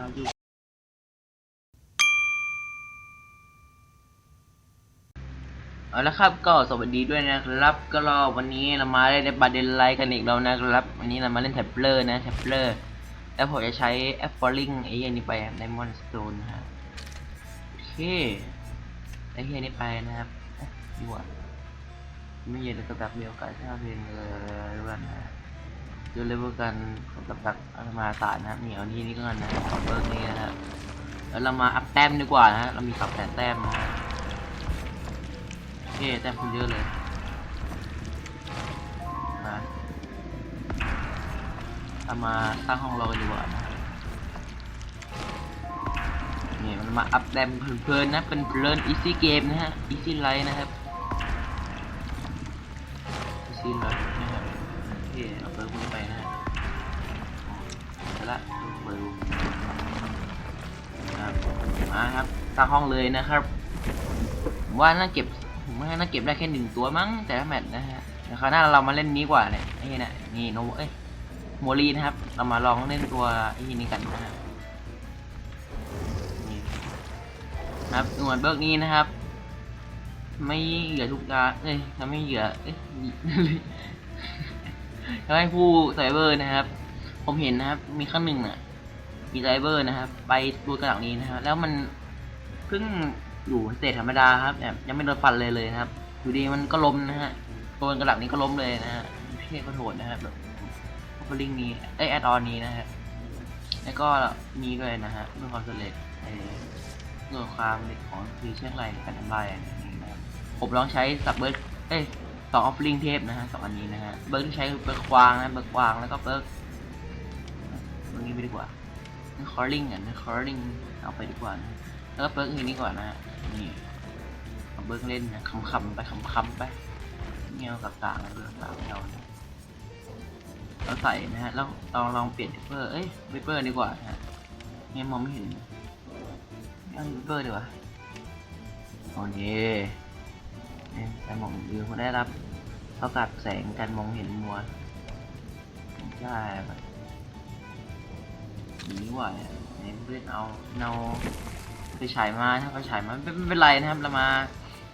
เอาอยู่เอาละครับก็สวัสดีด้วยนะครับ ก็รอวันนี้เรามาเล่นในประเด็นไลท์กันอีกแล้วนะครับ วันนี้เรามาเล่นแท็บเล็ตนะแท็บเล็ตแล้วผมจะใช้แอปฟอลลิงไอ้เหี้ยนี่ไปไดมอนด์สโตนนะครับโอเคไอ้เหี้ยนี่ไปนะครับอ๊ะดีกว่าไม่เย็นเลยกับดักเดียวกันถ้าเพลงเออด้วยนะ ดี๋ยวเลเวลกันกับดักอาตมาศาสตร์นะครับนี่เอานี่นี่ก็กันนะเอเบิร์นี่นะครับแล้วเรามาอัพแต้มดีกว่านะฮะเรามีสับแสนแต้มนะโอเคแต้มคุณเยอะเลยมาเอามาสร้างห้องเรากันดีกว่านะนี่มันมาอัพแต้มเพลินๆนะเป็นเพลิน easy game นะฮะ easy life นะครับ easy life นะครับ โอเคเอาเปิดคุณไปนะฮะเสร็จละเปิดครับมาครับสร้างห้องเลยนะครับผมว่าน่าเก็บผมว่าน่าเก็บได้แค่หนึ่งตัวมั้งแต่ละแมตช์นะฮะเดี๋ยวคราวหน้าเรามาเล่นนี้กว่าเนี่ยนี่ยนี่โนเอ้ยโมลีนะครับ เรามาลองเล่นตัวไอ้นี้กันนะฮะนี่นะครับหน่วยเบิร์กนี้นะครับ ไม่เหยื่อทุกดาเอ้ยทำไม่เหยื่อเอ้ย ทำให้ผู้ไซเบอร์นะครับ ผมเห็นนะครับ มีครั้งหนึ่งน่ะ มีไซเบอร์นะครับ ไปดูกระดังนี้นะฮะแล้วมันเพิ่งอยู่สเตจธรรมดาครับแบบยังไม่โดนฟันเลยเลยครับ อยู่ดีมันก็ล้มนะฮะโดนกระดักนี้ก็ล้มเลยนะฮะเท่ก็โหดนะครับแบบพอลิงนี้ไอแอดออนนี้นะฮะ แล้วก็มีด้วยนะฮะเรื่องความสำเร็จไอเรื่องความเด็กของคือเชื่องไรในการทำลายอะไรอย่างนี้นะครับผมลองใช้สับเบิร์ดเอ้ย สองออฟลิงเทปนะฮะสองอันนี้นะฮะเบิร์ดที่ใช้คือเบิร์ดควางนะเบิร์ดควางแล้วก็เบิร์ดเบิร์ดนี้ไปดีกว่าคอร์ลิงอะคอร์ลิงเอาไปดีกว่านะแล้วก็เบิร์กอื่นนี้ก่อนนะฮะนี่เอาเบิร์กเล่นนะคำๆไปคำๆไปเงี้ยวกับต่างเรื่องต่างเราเราใส่นะฮะแล้วลองลองเปลี่ยนเปอร์เอ้ยเปอร์ดีกว่านะฮะเนี่ยมองไม่เห็นเอาเปอร์ดีกว่าโอเค เนี่ยแต่มองดูเขาได้รับเท่ากับแสงการมองเห็นมัวใช่แบบนี้ว่าเนี่ยเพื่อนเอาเอาไปฉายมาถ้าไปฉายมาไม่ไม่เป็นไรนะครับเรามา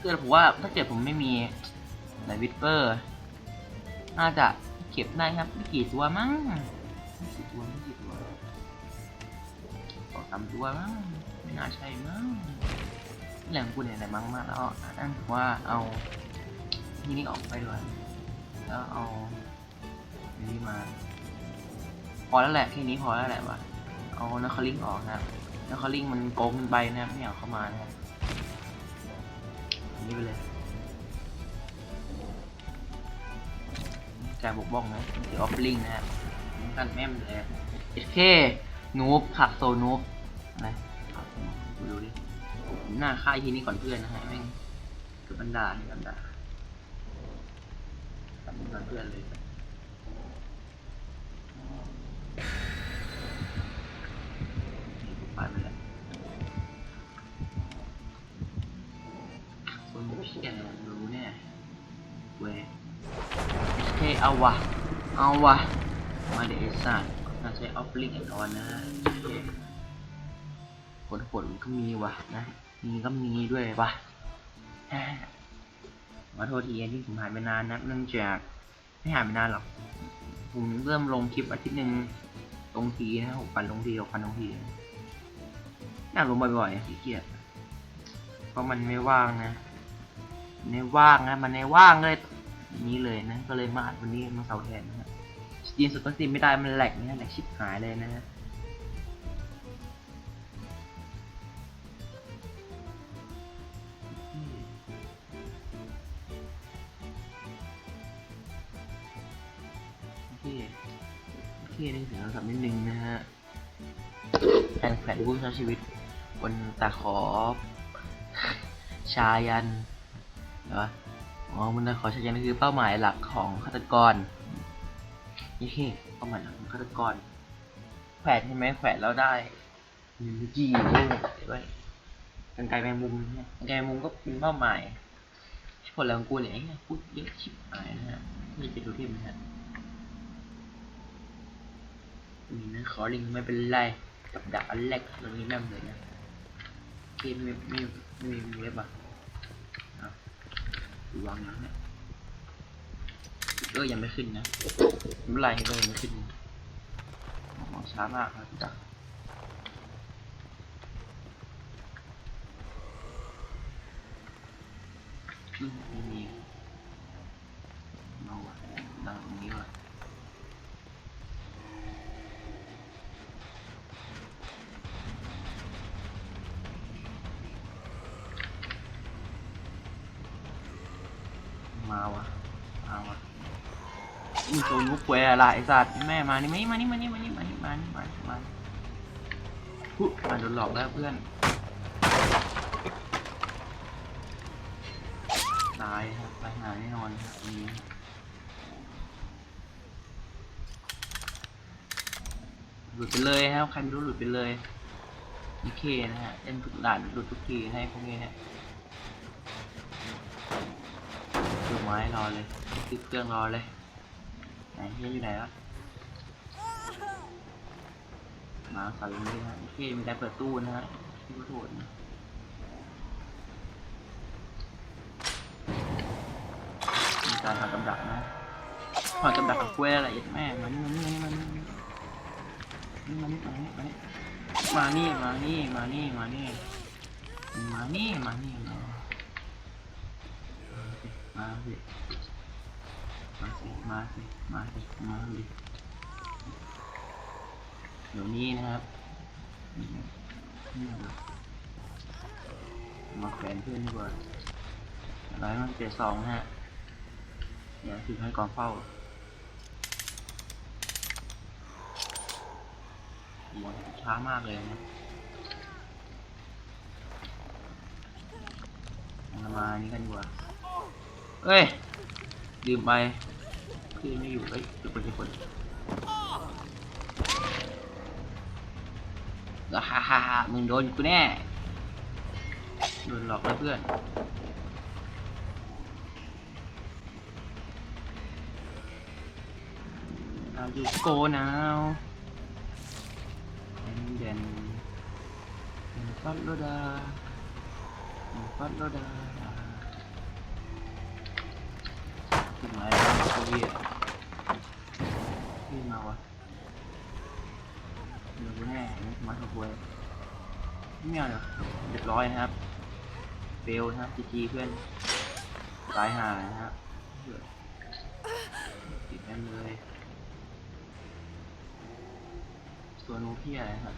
คือผมว่าถ้าเกิดผมไม่มีไหนวิปเปอร์น่าจะเก็บได้ครับไม่กี่ตัวมั้งไม่กี่ตัวไม่กี่ตัวสองสามตัวมั้งไม่น่าใช่มั้ง แหล่งกูเนี่ยไหนมั้งมากแล้วอันว่าเอาที่นี่ออกไปด้วยแล้วเอาอันนี้มา พอแล้วแหละแค่นี้พอแล้วแหละวะเอานัคลิงออกนะครับแล้วเขาลิงก์มันโกงมันไปนะไม่เอาเข้ามานะนนี้ไปเลยการบกบ้องนะถือออฟลิงก์นะครับกันแม่มเลยเอเคนูบผักโซนูบอะไรผักโซนูดู ดูดิหน้าค่ายที่นี้ก่อนเพื่อนนะฮะแม่งคือบันดาบันดาทำก่อนเพื่อนเลยนี่กูไปไปแล้วคนเพี้ยนรู้แน่เว้ยเท่เอาวะเอาวะมาเดไอ้สัตว์น่าใช้ออฟลิงแอนออนนะโอ เคผลผลก็มีวะนะมีก็มีด้วยวะแฮะขอโทษทีที่ผมหายไปนานนะเนื่องจากไม่หายไปนานหรอก ผมเริ่มลงคลิปอาทิตย์หนึ่งลงทีนะหกพันลงทีหกพันลงทีอยาลงบ่อยๆอะขี้เกียจเพราะมันไม่ว่างนะไม่ว่างนะมันไม่ว่างเลยนี้เลยนะก็เลยมาอัดวันนี้มาเสาแทนนะฮะสตรีมสดก็สตรีไม่ได้มันแหลกนะแหลกชิบหายเลยนะฮะ โอเคโอเคนึกถึงโทรศัพท์นิดนึงนะฮะแทนแขวนผู้ใช้ชีวิตบนตาขอ ชายันเหรออ๋อบนตาขอชายันคือเป้าหมายหลักของฆาตกรนี่คือเป้าหมายหลักของฆาตกร แขวนใช่ไหมแขวนแล้วได้มีจีด้วยกันไกรแมงมุมเนี่ยกันไกรแมงมุมก็เป็นเป้าหมายผลแล้วของกูเนี่ยไอ้เหี้ยพูดเยอะชิบหายนะฮะนี่จะดูที่มันฮะ นี่นะขอลิงไม่เป็นไรกับดักอันแรกตรงนี้แม่เลยนะเกมไม่ไม่ไม่มีเว็บอะวางนั้นเนี่ยเออยังไม่ขึ้นนะไม่เป็นไรก็ยังไม่ขึ้นมองช้ามากครับดักมไม่มี มาวะมาวะมึงโซนุกแวร์อะไรไอ้สัตว์แม่มานี่มานี่มานี่มานี่มานี่มานี่มานี่มานี่มานี่ปุ๊บอะโดนหลอกแล้วเพื่อนตายครับตายหาแน่นอนครับอันนี้หลุดไปเลยครับใครไม่รู้หลุดไปเลยโอเคนะฮะเล่นทุกด่านหลุดทุกทีให้พวกนี้ฮะ ถือ ไม้รอเลยติดเครื่องรอเลยไหนเฮียอยู่ไหนวะมาใส่ตรงนี้นะฮะโอเคมีได้เปิดตู้นะฮะที่ก็โถดนมีการทำกำดักนะถอกำดักกับกล้วอะไรอีกแม่มานี่มานี่มานี่มานี่มานี่มานี่มานี่มานี่มานี่มานี่มานี่มานี่ มาสิมาสิมาสิมาสิมาดิเดี๋ยวนี้นะครับมาแขวนเพื่อนดีกว่าอะไรมันเจ็ดสองฮะเดี๋ยวคือให้กองเฝ้าหัวช้ามากเลยนะเอามานี่กันดีกว่า เอ้ยลืมไปคือไม่อยู่เอ้ยทุกคนทุกคนฮ่าฮ่าฮ่ามึงโดนกูแน่ โดนหลอกแล้วเพื่อนเราอยู่โกนาวเดนเดนเดนฟัดโลดาฟัดโลดา ขึ้นมาแล้วเก้าอี้ขึ้นมาวะเดี๋ยวแน่ม่มาขบวยไม่เอาเดี๋ยวเรียบร้อยนะครับเฟลนะครับจีจีเพื่อนตายห่านะครับติดกันเลยส่วนนูพี่อะไรครับ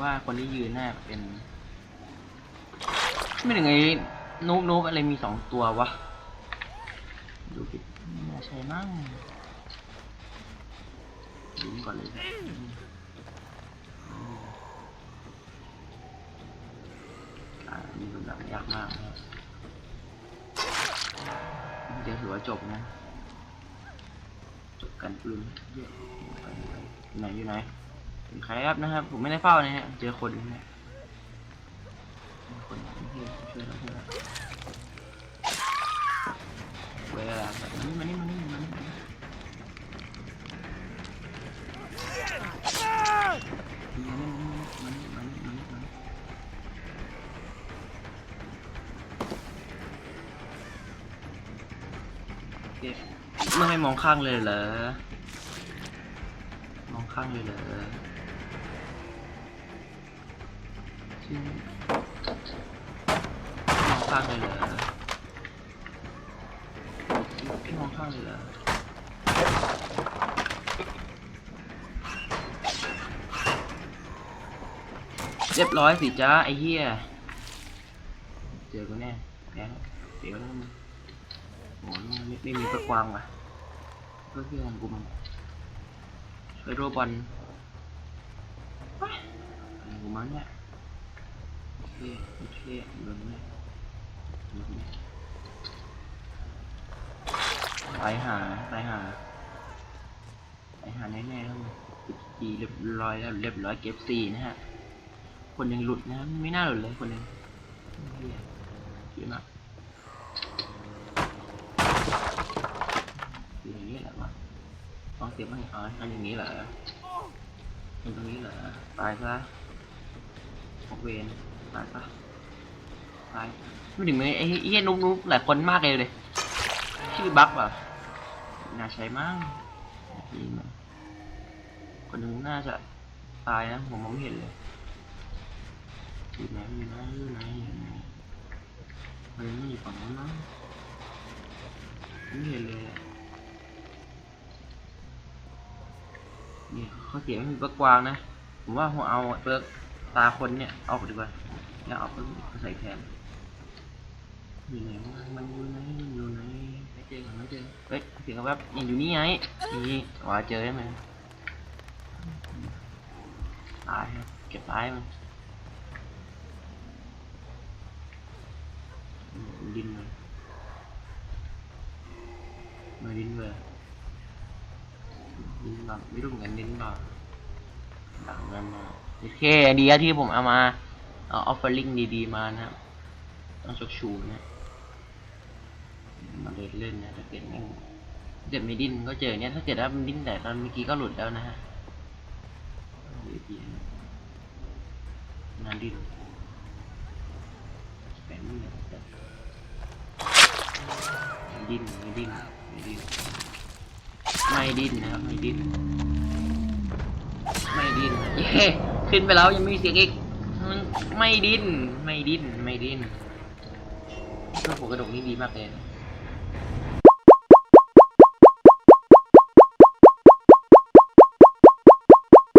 ว่าคนที่ยืนน่าเป็น ไม่ถึงไอ้นูบนูบอะไรมีสองตัววะ น่าใช่มั้งก่อนเลยอ่ามีลำดับยากมากครับเดี๋ยวถือว่าจบนะ จบกันปืนเยอะไหนอยู่ไหนเป็นใครครับนะครับ ผมไม่ได้เฝ้านะฮะเจอคนนะฮะคนที่ช่วยเราเพื่อนเวลาแบบนี้มานี่มานี่มานี่มานี่ ไม่ให้มองข้างเลยเหรอ มองข้างเลยเหรอมองข้างเลยเหรอมองข้างเลยเหรอเรียบร้อยสิจ้าไอ้เหี้ย เจอกูแน่แพ้เดี๋ยวแล้วมึง ไม่ไม่มีเพื่อกวางว่ะเพื่อเพื่อนกูมันช่วยโรบอลกูมันเนี่ยโอเคโอเคเดินเนี่ยตายหาตายหาตายหาแน่ๆครับปิดจีเรียบร้อยแล้วเรียบร้อยเก็บสี่นะฮะ คนยังหลุดนะไม่น่าหลุดเลยคนหนึงเยอะมาก เสียงมันอ๋อทำอย่างนี้เหรออยู่ตรงนี้เหรอ ตายซะพวกเวนตายซะตายไม่ถึงเลยไอ้เหี้ยนุ๊กนุ๊กหลายคนมากเลยเลย ชื่อบั๊กป่ะน่าใช้มั้งจริงนะคนนึงน่าจะตายนะ ผมมองไม่เห็นเลยอยู่ไหนอยู่ไหนอยู่ไหนอยู่ไหนมันไม่อยู่ฝั่งนู้นนะไม่เห็นเลยอะ นี่เขาเขียนว่มีเบิร์กกวางนะ ผมว่าผมเอาเบิร์กตาคนเนี่ยเอาดีกว่าแล้วเอาเบิร์กใส่แทนอยู่ไหนมันอยู่ไหนมันอยู่ไหนไม่เจอหรอไม่เจอเฮ้ยเสียงแบบยังอยู่นี่ไงนี่ว่าเจอใช่ไหมตายเก็บตายมันดินเลยมาดินเลย ดินแบบไม่รู้เหมือนกันดินแบบดังนั้นมาโอเคดีอะที่ผมเอามาเอาออฟเฟอร์ลิงดีๆมานะครับต้องชกชูนะมาเล่นเล่นนะถ้าเกิดไม่เกิดไม่ดิ้นก็เจอเนี่ยถ้าเกิดว่ามันดิ้นแต่ตอนเมื่อกี้ก็หลุดแล้วนะฮะดีๆนะงานดิ้นแปมไม่ดิ้นไม่ดิ้นไม่ดิ้น ไม่ดิ้นนะครับไม่ดิ้นไม่ดิ้นเย้ขึ้นไปแล้วยังไม่มีเสียงอีกไม่ดิ้นไม่ดิ้นไม่ดิ้นเรื่องหัวกระดกนี่ดีมากเลยนะ